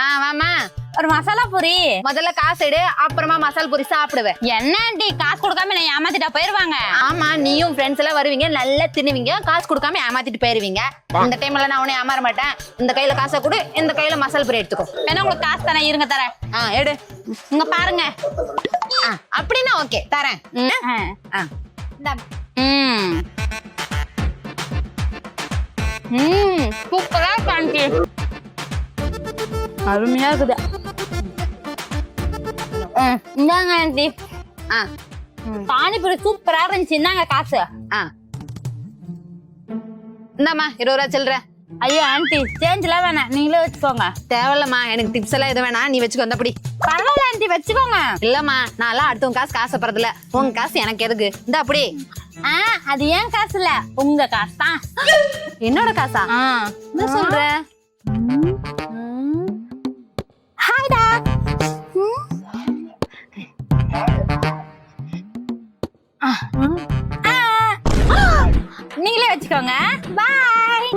ஆ வாமா ஒரு மசாலா பூரி. முதல்ல காசு எடு அப்புறமா மசால் பூரி சாப்பிடுவேன். என்ன ஆண்டி காசு கொடுக்காம நான் ஏமாத்திட்டா போயிருவாங்க? ஆமா நீயும் ஃப்ரெண்ட்ஸ் எல்லாம் வருவீங்க நல்லா தின்னுவீங்க காசு கொடுக்காம ஏமாத்திட்டு போயிருவீங்க. இந்த டைம்ல நான் உன்னை ஏமாற மாட்டேன். இந்த கையில காசை கொடு இந்த கையில மசால் பூரி எடுத்துக்கோ. வேணா உங்களுக்கு காசு தரேன் இருங்க தரேன். ஆ எடு. இங்க பாருங்க. ஆ அப்படின்னா ஓகே தரேன். ஆ. ம். சூப்பரா ஆண்டி அருமையா இருக்குது. இந்தாங்க ஆண்டி. ஆ பானிபூரி சூப்பரா இருந்துச்சு. இந்தாங்க காசு. ஆ. இந்தாம்மா இருபது ரூபா சில்லற. ஐயோ ஆண்டி சேஞ்ச்லாம் வேணாம். நீங்களே வச்சுக்கோங்க. தேவையில்லம்மா எனக்கு டிப்ஸ் எல்லாம் எதுவும் வேணாம். நீ வச்சுக்கோ வந்தபடி பரவாயில்ல ஆண்டி வச்சுக்கோங்க. இல்லம்மா நான்லாம் அடுத்தவங்க காசு காசுப்படுறதில்ல உங்க காசு எனக்கு எதுக்கு? இந்த அப்படி ஆ அது ஏன் காசு இல்ல? உங்க காசு தான். என்னோட காசா? என்ன சொல்ற? நீங்களே வச்சுக்கோங்க. பாய்